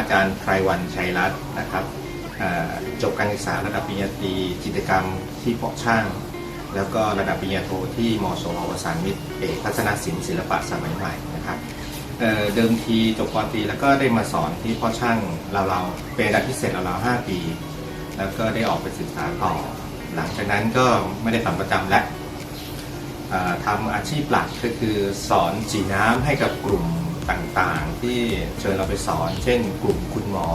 อาจารย์ไพรวันชัยรัตน์นะครับจบการศึกษาระดับปริญญาตรีจิตกรรมที่เพาะช่าง แล้วก็ระดับปริญญาโทที่มสววสานมิตรเอกพัฒนศิลป์ศิลปะสมัยใหม่นะครับเเดิมทีจบปตรีแล้วก็ได้มาสอนที่พาะช่างเราๆเป็นระดับพิเศษเราๆห้าปี แล้วก็ได้ออกไปศึกษาต่อ หลังจากนั้นก็ไม่ได้ทำประจำแล้วเอ่อทำอาชีพหลักก็คือสอนสีน้ำให้กับกลุ่ม ต่างๆ ที่เชิญเราไปสอน เช่น กลุ่มคุณหมอ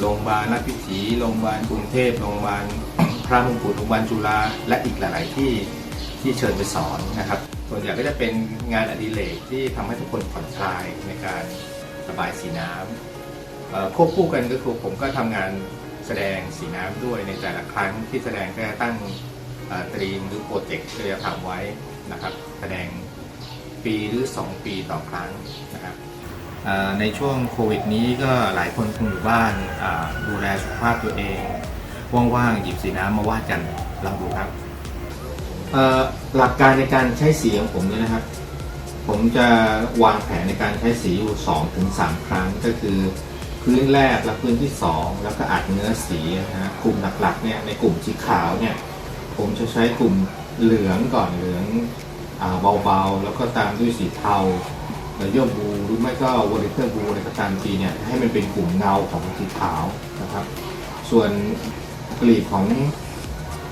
โรงพยาบาลราชพิถีโรงพยาบาลกรุงเทพโรงพยาบาลพระมงกุฎโรงพยาบาลจุฬาและอีกหลาย ๆ ที่ที่เชิญไปสอนนะครับ ส่วนใหญ่ก็จะเป็นงานอดิเรกที่ทำให้ทุกคนผ่อนคลายในการระบายสีน้ำเอ่อควบคู่กันก็คือผมก็ทำงานแสดงสีน้ำด้วยในแต่ละครั้งที่แสดงก็จะตั้งตรีมหรือโปรเจกต์ที่จะทำไว้นะครับ แสดง ปีหรือ 2 ปีต่อครั้งนะครับเอ่อในช่วงโควิดนี้ก็หลายคนคงอยู่บ้านอ่าดูแลสุขภาพตัวเอง ว่างๆ หยิบสีน้ำมาวาดกันลองดูครับเอ่อหลักการในการใช้สีของผมเนี่ยนะครับ ผมจะวางแผนในการใช้สีอยู่2ถึง3ครั้งก็คือพื้นแรกและพื้นที่ 2 แล้วก็อัดเนื้อสีนะฮะกลุ่มหลักๆเนี่ยในกลุ่มสีขาวเนี่ยผมจะใช้กลุ่มเหลืองก่อนเหลืองอา เบาๆ แล้วก็ตามด้วยสีเทาหรือเยื่อบูหรือไม่ก็วอลเลเตอร์บูอะไรก็ตามทีเนี่ยให้มันเป็นกลุ่มเงาของสีขาวนะครับ ส่วนกลีบของ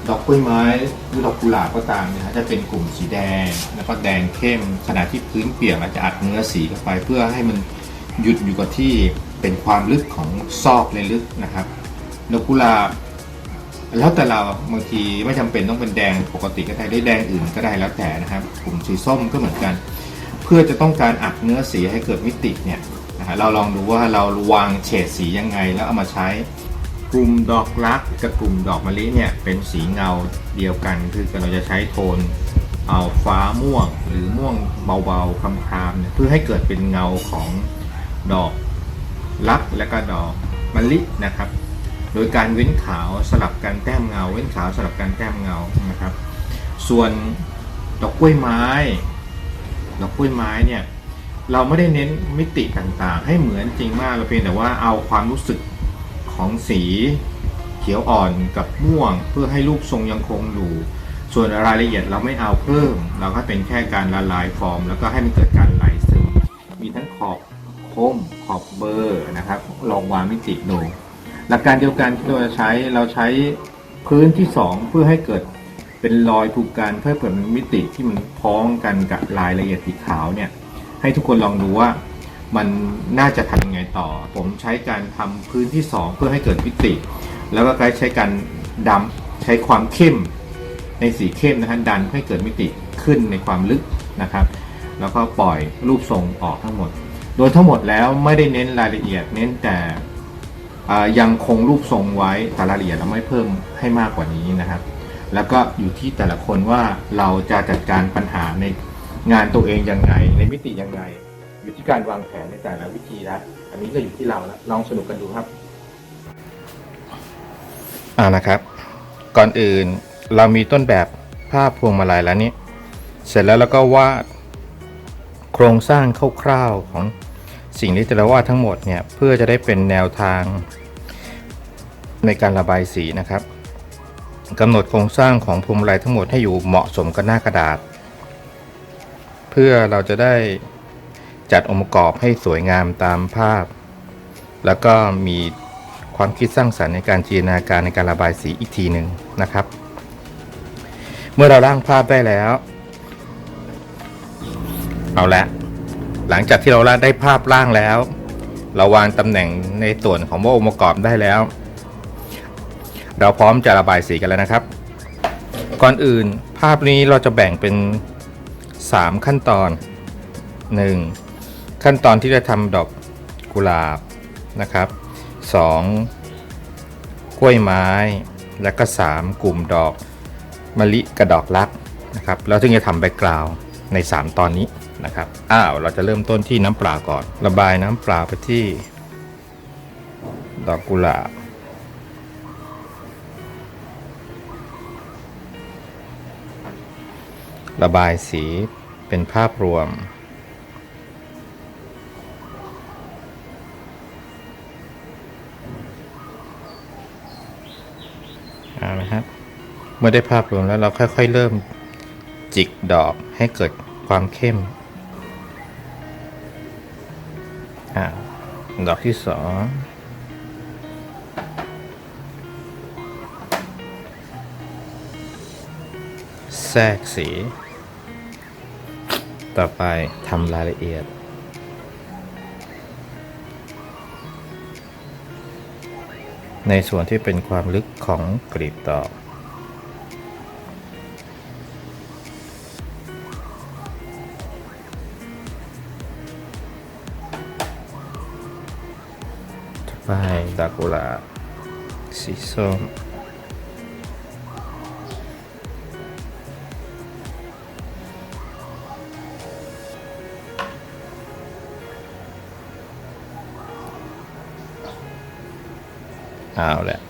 ดอกกล้วยไม้หรือดอกกุหลาบก็ตามเนี่ยฮะจะเป็นกลุ่มสีแดง แล้วก็แดงเข้มขณะที่พื้นเปียกเราจะอัดเนื้อสีเข้าไป เพื่อให้มันหยุดอยู่กับที่เป็นความลึกของซอกเลยลึกนะครับดอกกุหลาบ แล้วแต่เราบางทีไม่จำเป็นต้องเป็นแดงปกติก็ได้ได้แดงอื่นก็ได้แล้วแต่นะครับกลุ่มสีส้มก็เหมือนกัน เพื่อจะต้องการอัดเนื้อสีให้เกิดมิติเนี่ยนะฮะเราลองดูว่าเราวางเฉดสียังไงแล้วเอามาใช้กลุ่มดอกรักกับกลุ่มดอกมะลิเนี่ยเป็นสีเงาเดียวกัน คือเราจะใช้โทนเอาฟ้าม่วงหรือม่วงเบาๆคลามเนี่ยเพื่อให้เกิดเป็นเงาของดอกรักและก็ดอกมะลินะครับ โดยการเว้นขาวสลับกันแต้มเงา เว้นขาวสลับกันแต้มเงานะครับ ส่วนดอกกล้วยไม้ ดอกกล้วยไม้เนี่ยเราไม่ได้เน้นมิติต่างๆ ให้เหมือนจริงมากเราเพียงแต่ว่าเอาความรู้สึกของสีเขียวอ่อนกับม่วง เพื่อให้รูปทรงยังคงอยู่ส่วนรายละเอียดเราไม่เอาเพิ่ม เราก็เป็นแค่การละลายฟอร์ม แล้วก็ให้มันเกิดการไหลซึมมีทั้งขอบคมขอบเบอร์นะครับ ลองวางมิติดู หลักการเดียวกันที่เราจะใช้เราใช้พื้นที่ 2 เพื่อให้เกิดเป็นรอยผูกกันเพื่อเปิดมิติที่มันพ้องกันกับรายละเอียดสีขาวเนี่ยให้ทุกคนลองดูว่ามันน่าจะทำยังไงต่อ ผมใช้การทำพื้นที่ 2 เพื่อให้เกิดมิติ แล้วก็ใช้การดำใช้ความเข้มในสีเข้มนะฮะดันให้เกิดมิติขึ้นในความลึกนะครับ แล้วก็ปล่อยรูปทรงออกทั้งหมด โดยทั้งหมดแล้วไม่ได้เน้นรายละเอียดเน้นแต่ ยังคงรูปทรงไว้แต่ละเอียดเราไม่เพิ่มให้มากกว่านี้นะครับ แล้วก็อยู่ที่แต่ละคนว่าเราจะจัดการปัญหาในงานตัวเองยังไง ในมิติยังไง อยู่ที่การวางแผนในแต่ละวิธีล้วอันนี้ก็อยู่ที่เราล้วลองสนุกกันดูครับอ่านะครับ ก่อนอื่นเรามีต้นแบบภาพพวงมาลัยแล้วนี่เสร็จแล้วเราก็วาดโครงสร้างคร่าวๆของสิ่งที่จะวาดทั้งหมดเนี่ยเพื่อจะได้เป็นแนวทาง ในการระบายสีนะครับกำหนดโครงสร้างของพวงมาลัยทั้งหมดให้อยู่เหมาะสมกับหน้ากระดาษ เพื่อเราจะได้จัดองค์ประกอบให้สวยงามตามภาพ แล้วก็มีความคิดสร้างสรรค์ในการจินตนาการในการระบายสีอีกทีหนึ่งนะครับ เมื่อเราร่างภาพได้แล้ว เอาละ หลังจากที่เราได้ภาพร่างแล้ว เราวางตำแหน่งในส่วนของว่าองค์ประกอบได้แล้ว เราพร้อมจะระบายสีกันแล้วนะครับ ก่อนอื่นภาพนี้เราจะแบ่งเป็น 3 ขั้นตอน 1. ขั้นตอนที่จะทำดอกกุหลาบนะครับ 2. กล้วยไม้ และก็ 3 กลุ่มดอกมะลิกระดอกรักนะครับแล้วถึงจะทำแบ็กกราวน์ใน 3 ตอนนี้นะครับ อ้าว เราจะเริ่มต้นที่น้ำเปล่าก่อน ระบายน้ำเปล่าไปที่ ดอกกุหลาบ ระบายสีเป็นภาพรวม เอาละครับ เมื่อได้ภาพรวมแล้วเราค่อยๆเริ่มจิกดอกให้เกิดความเข้มอดอกที่สอง แทรกสี ต่อไปทำรายละเอียด ในส่วนที่เป็นความลึกของกลีบดอกต่อไปดอกกุหลาบสีส้ม เอาแหละ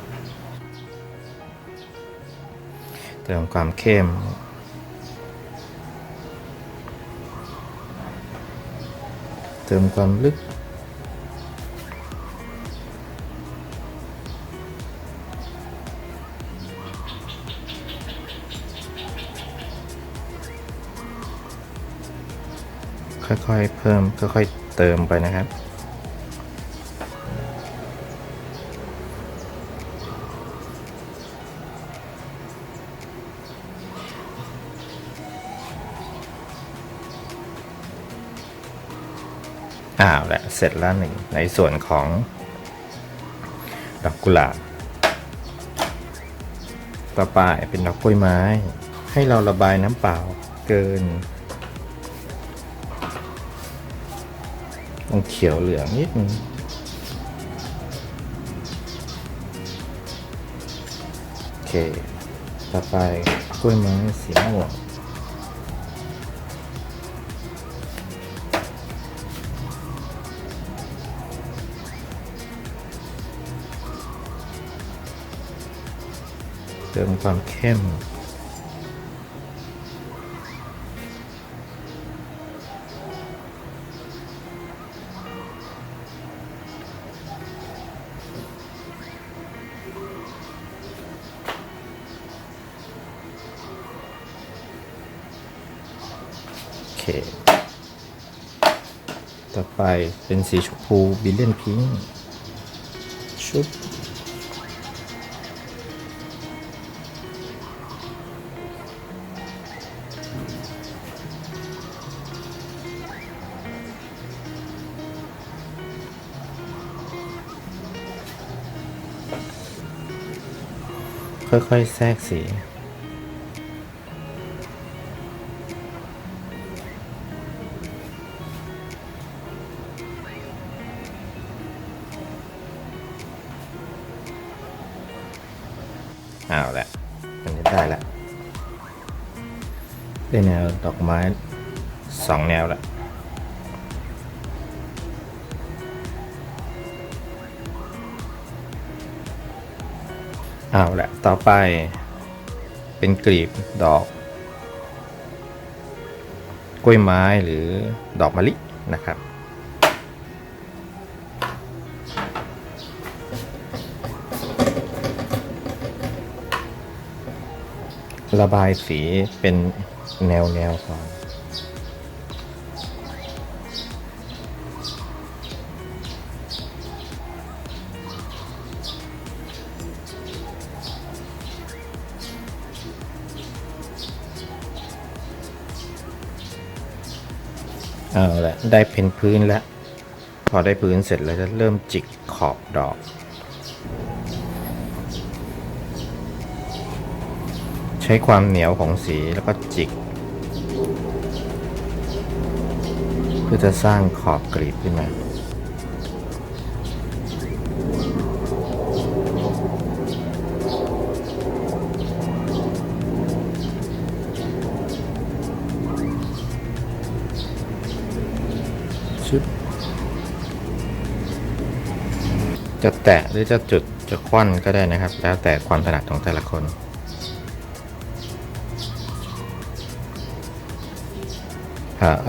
เติมความเข้มเติมความลึกค่อยๆ เพิ่มค่อยๆ เติมไปนะครับ เสร็จแล้วหนึ่งในส่วนของดอกกุหลาบต่อไปเป็นดอกกล้วยไม้ ให้เราระบายน้ำเปล่าเกินตรงเขียวเหลืองนิดนึงโอเค ต่อไปกล้วยไม้สีม่วง เติมความเข้ม โอเค ต่อไปเป็นสีชมพูบิลเลียนพิงชุบ ค่อยๆ แทรกสี เอาละอันนี้ได้ละได้แนวดอกไม้สองแนวละ เอาละต่อไปเป็นกลีบดอก กล้วยไม้หรือดอกมะลินะครับ ระบายสีเป็นแนวแนวก่อน เอาละได้เป็นพื้นแล้ว พอได้พื้นเสร็จแล้วจะเริ่มจิกขอบดอก ใช้ความเหนียวของสีแล้วก็จิก เพื่อจะสร้างขอบกรีบขึ้นมา แตะหรือจะจุดจะคว่ำก็ได้นะครับ แล้วแต่ความถนัดของแต่ละคน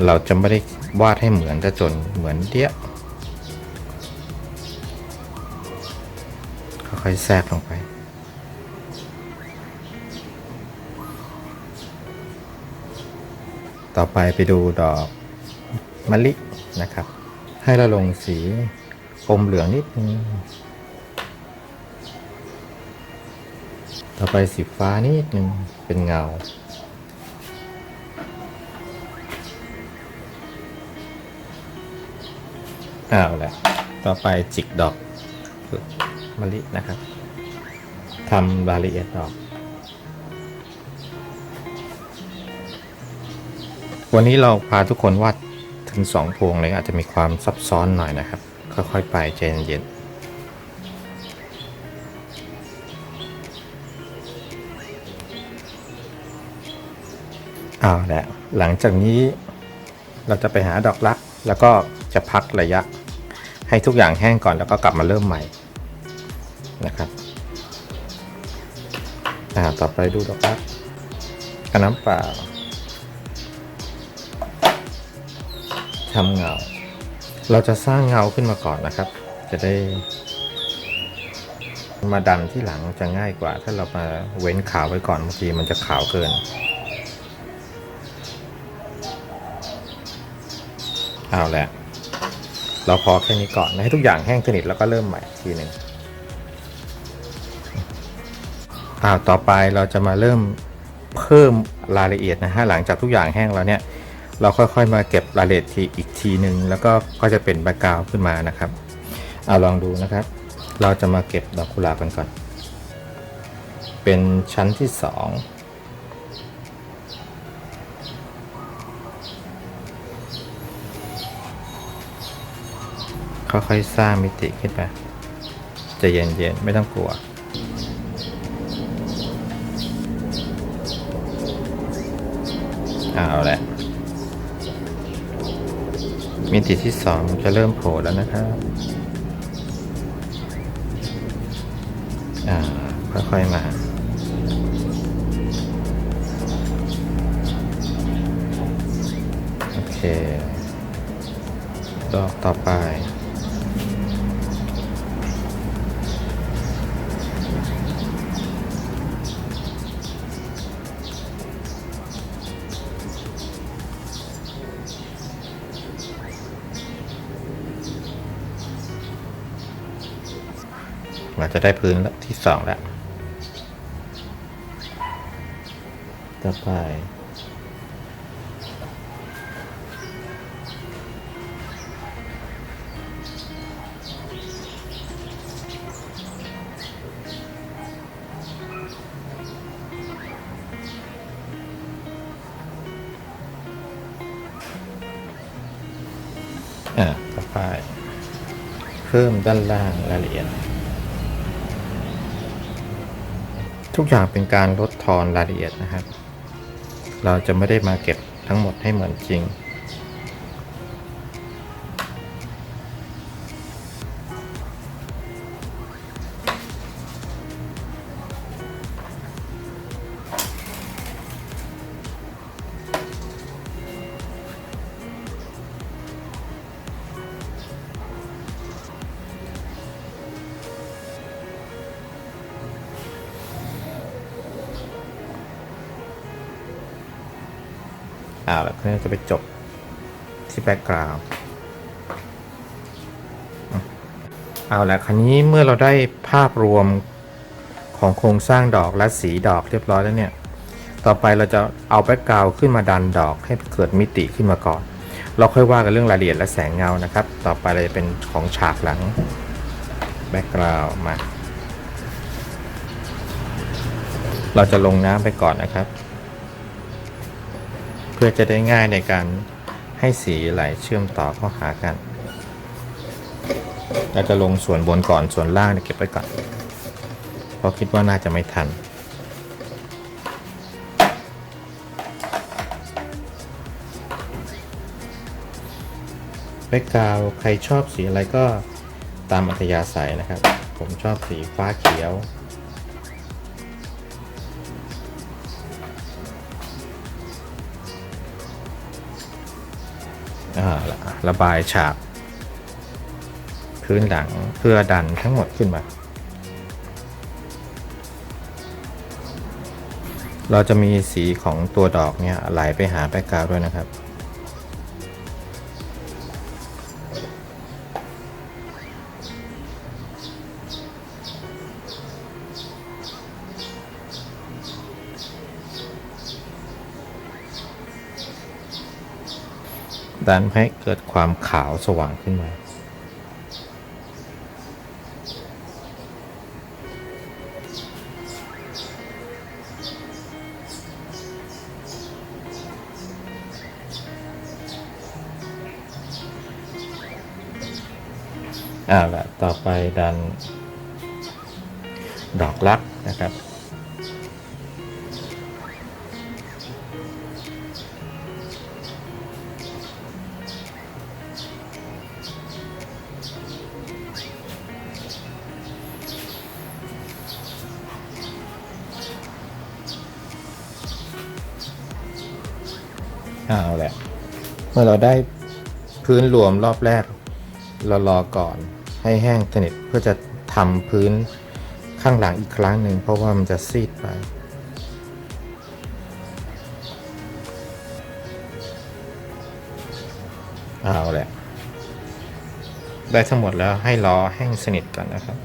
เราจะไม่ได้วาดให้เหมือนจะจนเหมือนเดียค่อยๆแทรกลงไปต่อไปไปดูดอกมะลินะครับ ให้เราลงสีอมเหลืองนิดนึง ต่อไปสีฟ้านิดนึงเป็นเงา เอาละต่อไปจิกดอกมะลินะครับทำรายละเอียดดอกวันนี้เราพาทุกคนวาดถึงสองพวงเลยอาจจะมีความซับซ้อนหน่อยนะครับ ค่อยๆ ไปใจเย็นๆ เอาแหละหลังจากนี้เราจะไปหาดอกรัก แล้วก็จะพักระยะ ให้ทุกอย่างแห้งก่อนแล้วก็กลับมาเริ่มใหม่นะครับอ่าต่อไปดูดอกรักกับน้ำเปล่าทำเงา เราจะสร้างเงาขึ้นมาก่อนนะครับ จะได้ มาดันที่หลังจะง่ายกว่า ถ้าเรามาเว้นขาวไว้ก่อนบางทีมันจะขาวเกิน เอาแหละ เราพอแค่นี้ก่อนให้ทุกอย่างแห้งสนิทแล้วก็เริ่มใหม่ทีหนึ่งอ้าวต่อไปเราจะมาเริ่มเพิ่มรายละเอียดนะฮะหลังจากทุกอย่างแห้งแล้วเนี่ย เราค่อยๆมาเก็บรายละเอียดทีอีกทีหนึ่งแล้วก็ก็จะเป็นแบ็กกราวขึ้นมานะครับเอาลองดูนะครับ เราจะมาเก็บดอกกุหลาบกันก่อน เป็นชั้นที่สอง ค่อยๆสร้างมิติขึ้นไปจะเย็นๆ ไม่ต้องกลัว เอาละมิติที่สองจะเริ่มโผล่แล้วนะครับอ่าค่อยๆมาโอเคดอกต่อไป เราจะได้พื้นที่สองแล้ว ต่อไป อ่า ต่อไป เพิ่มด้านล่างรายละเอียด ทุกอย่างเป็นการลดทอนรายละเอียดนะครับ เราจะไม่ได้มาเก็บทั้งหมดให้เหมือนจริง อ่าแล้วก็จะไปจบที่แบ็กกราวด์เอาละคราวนี้เมื่อเราได้ภาพรวมของโครงสร้างดอกและสีดอกเรียบร้อยแล้วเนี่ย ต่อไปเราจะเอาแบ็กกราวด์ขึ้นมาดันดอกให้เกิดมิติขึ้นมาก่อน เราค่อยว่ากันเรื่องรายละเอียดและแสงเงานะครับ ต่อไปเราจะเป็นของฉากหลังแบ็กกราวด์มา เราจะลงน้ำไปก่อนนะครับ พื่อจะได้ง่ายในการให้สีไหลเชื่อมต่อเข้าหากันเราจะลงส่วนบนก่อนส่วนล่างเก็บไว้ก่อน เพราะคิดว่าน่าจะไม่ทัน แบ็กกราวใครชอบสีอะไรก็ตามอัธยาศัยนะครับ ผมชอบสีฟ้าเขียว ระบายฉาก พื้นหลังเพื่อดันทั้งหมดขึ้นมา เราจะมีสีของตัวดอกเนี่ยไหลไปหาแบ็กกราวด้วยนะครับ ดันให้เกิดความขาวสว่างขึ้นมา อ่าละต่อไปดัน ดอกลักนะครับ เอาแหละ เมื่อเราได้พื้นรวมรอบแรก เรารอก่อนให้แห้งสนิทเพื่อจะทำพื้นข้างหลังอีกครั้งหนึ่งเพราะว่ามันจะซีดไป เอาแหละ ได้ทั้งหมดแล้วให้รอแห้งสนิทก่อนนะครับ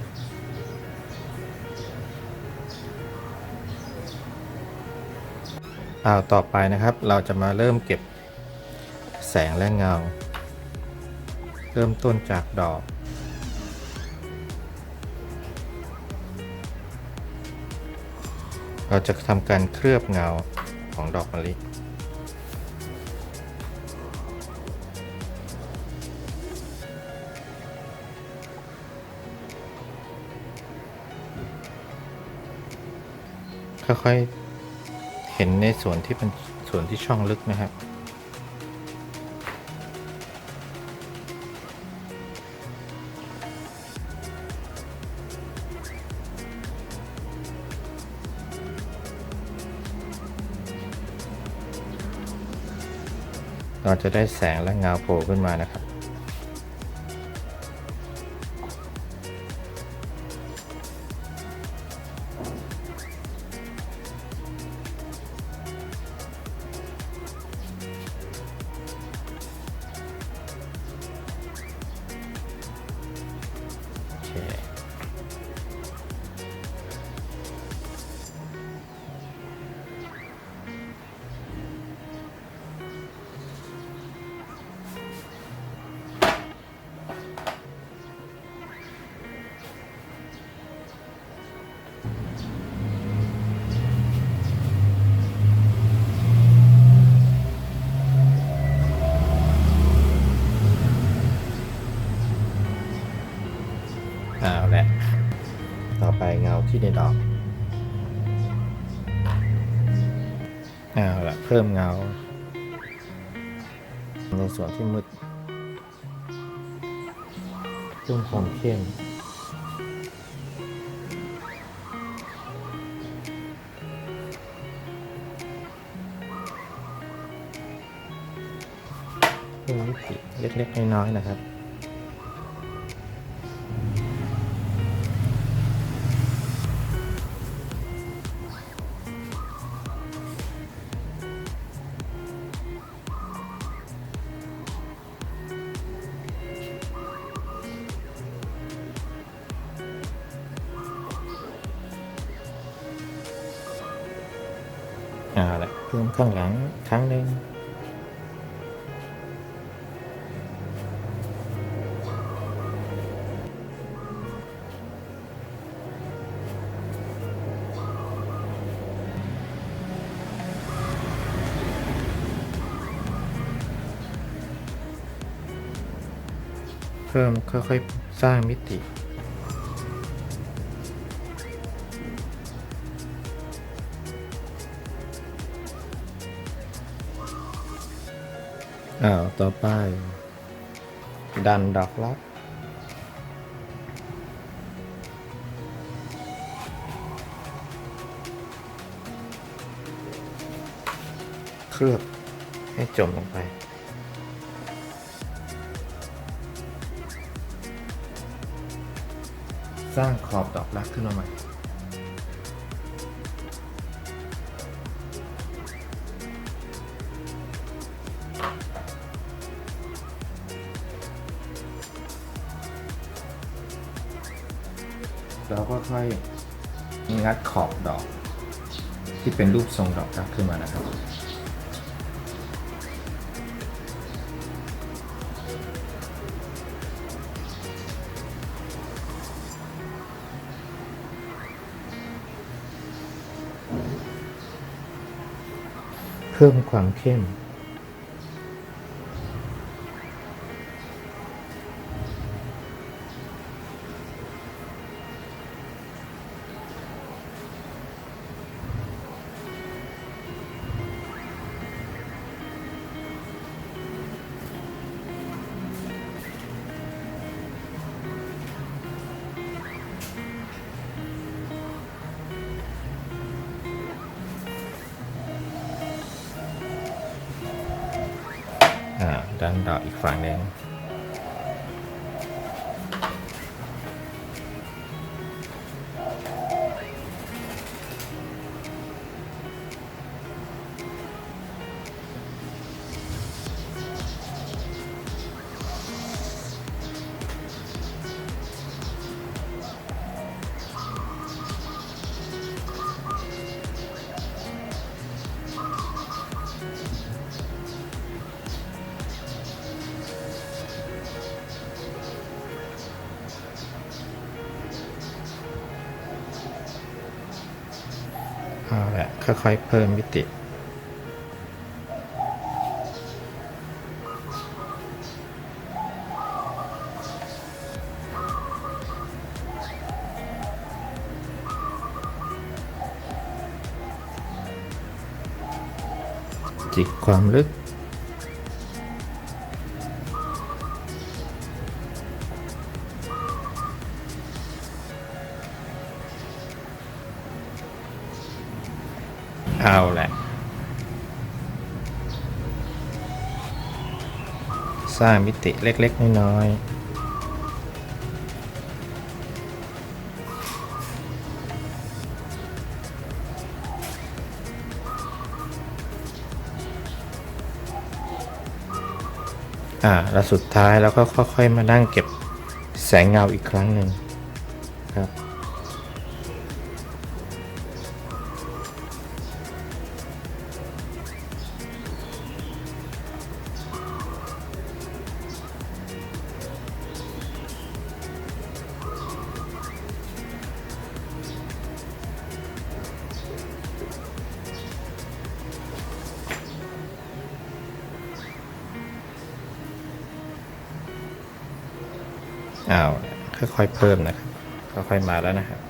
เอาต่อไปนะครับ เราจะมาเริ่มเก็บแสงและเงา เริ่มต้นจากดอก เราจะทำการเคลือบเงาของดอกมะลิค่อยๆ เห็นในส่วนที่เป็นส่วนที่ช่องลึกนะครับ เราจะได้แสงและเงาโผล่ขึ้นมานะครับ ที่ในดอกเอาละเพิ่มเงา ในส่วนที่มืดเพิ่มความเข้มเพิ่มมิติเล็กๆน้อยๆนะครับ ข้างหลังครั้งหนึ่งเพิ่มค่อยๆสร้างมิติ อ้าวต่อไป ดันดอกลักเคลือบให้จมลงไป สร้างขอบดอกรักขึ้นมาใหม่ เป็นรูปทรงดอกรักขึ้นมานะครับ เพิ่มความเข้ม ค่อยๆเพิ่มมิติ จิกความลึก สร้างมิติเล็ก ๆ น้อยๆอ่าแล้วสุดท้ายเราก็ค่อยๆมานั่งเก็บแสงเงาอีกครั้งหนึ่ง อ้าวค่อยๆเพิ่มนะครับค่อยๆมาแล้วนะครับ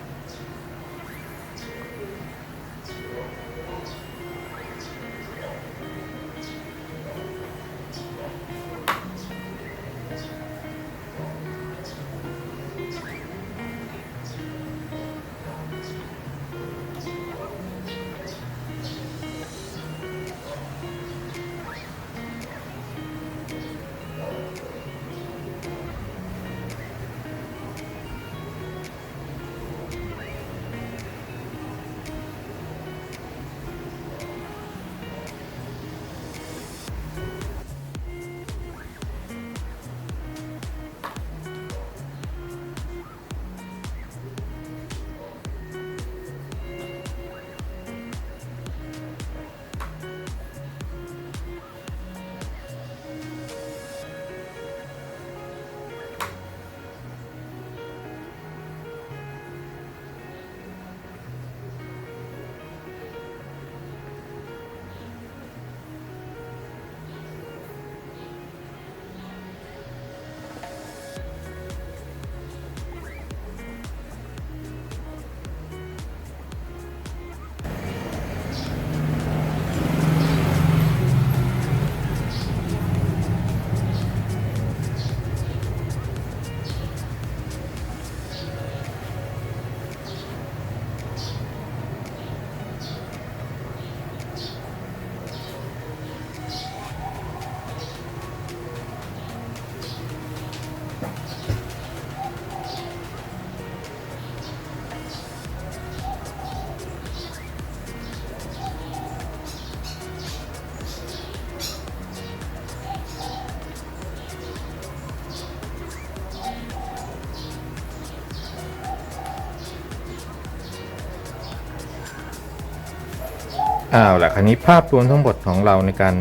อ้าวละคราวนี้ภาพรวมทั้งหมดของเราในการ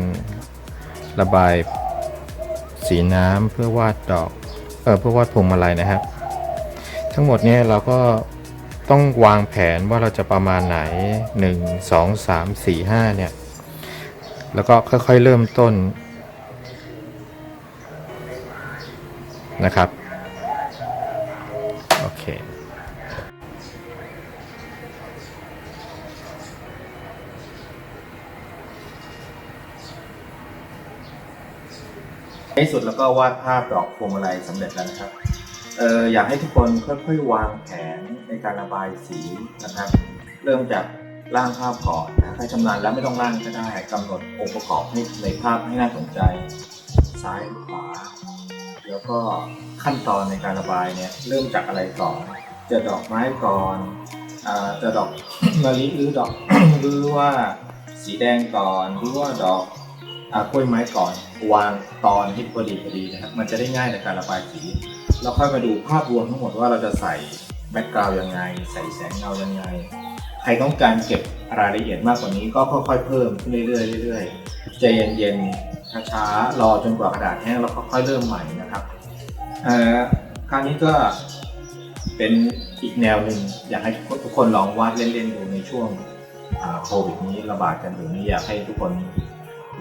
ระบายสีน้ำเพื่อวาดดอกเออเพื่อวาดพวงมาลัยนะครับ ทั้งหมดเนี่ยเราก็ต้องวางแผนว่าเราจะประมาณไหน 1 2 3 4 5เนี่ย แล้วก็ค่อยๆเริ่มต้นนะครับ ในสุดแล้วก็วาดภาพดอกพวงมาลัยสำเร็จแล้วนะครับเอออยากให้ทุกคนค่อยๆวางแผนในการระบายสีนะครับ เริ่มจากร่างภาพก่อนนะถ้าชำนาญแล้วไม่ต้องร่างก็ได้กำหนดองค์ประกอบให้ในภาพให้น่าสนใจ ซ้ายขวา แล้วก็ขั้นตอนในการระบายเนี่ยเริ่มจากอะไรก่อน จะดอกไม้ก่อนอาจะดอกมะลิหรือดอกหรือว่าสีแดงก่อนหรือว่าดอก กล้วยไม้ก่อนวางตอนให้พอดีพอดีนะครับ มันจะได้ง่ายในการระบายสีเราค่อยมาดูภาพรวมทั้งหมดว่าเราจะใส่แบ็กกราวด์ยังไง ใส่แสงเงายังไง ใครต้องการเก็บรายละเอียดมากกว่านี้ก็ค่อยๆเพิ่มขึ้นเรื่อยๆเรื่อยๆใจเย็นๆช้าๆรอจนกว่ากระดาษแห้งแล้วค่อยๆเริ่มใหม่นะครับคราวนี้ก็เป็นอีกแนวหนึ่งอยากให้ทุกคนลองวาดเล่นๆดูในช่วงโควิดนี้ระบาดกันอยู่นี้อยากให้ทุกคน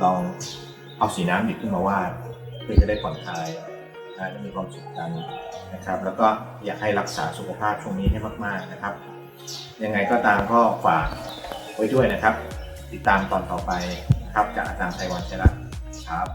ลองเอาสีน้ำหยิบขึ้นมาวาดเพื่อจะได้ผ่อนคลายนะและมีความสุขกันนะครับ แล้วก็อยากให้รักษาสุขภาพช่วงนี้ให้มาก ๆนะครับ ยังไงก็ตามก็ฝากไว้ด้วยนะครับ ติดตามตอนต่อไปนะครับจากอาจารย์ไพวันชัยรัตน์ครับ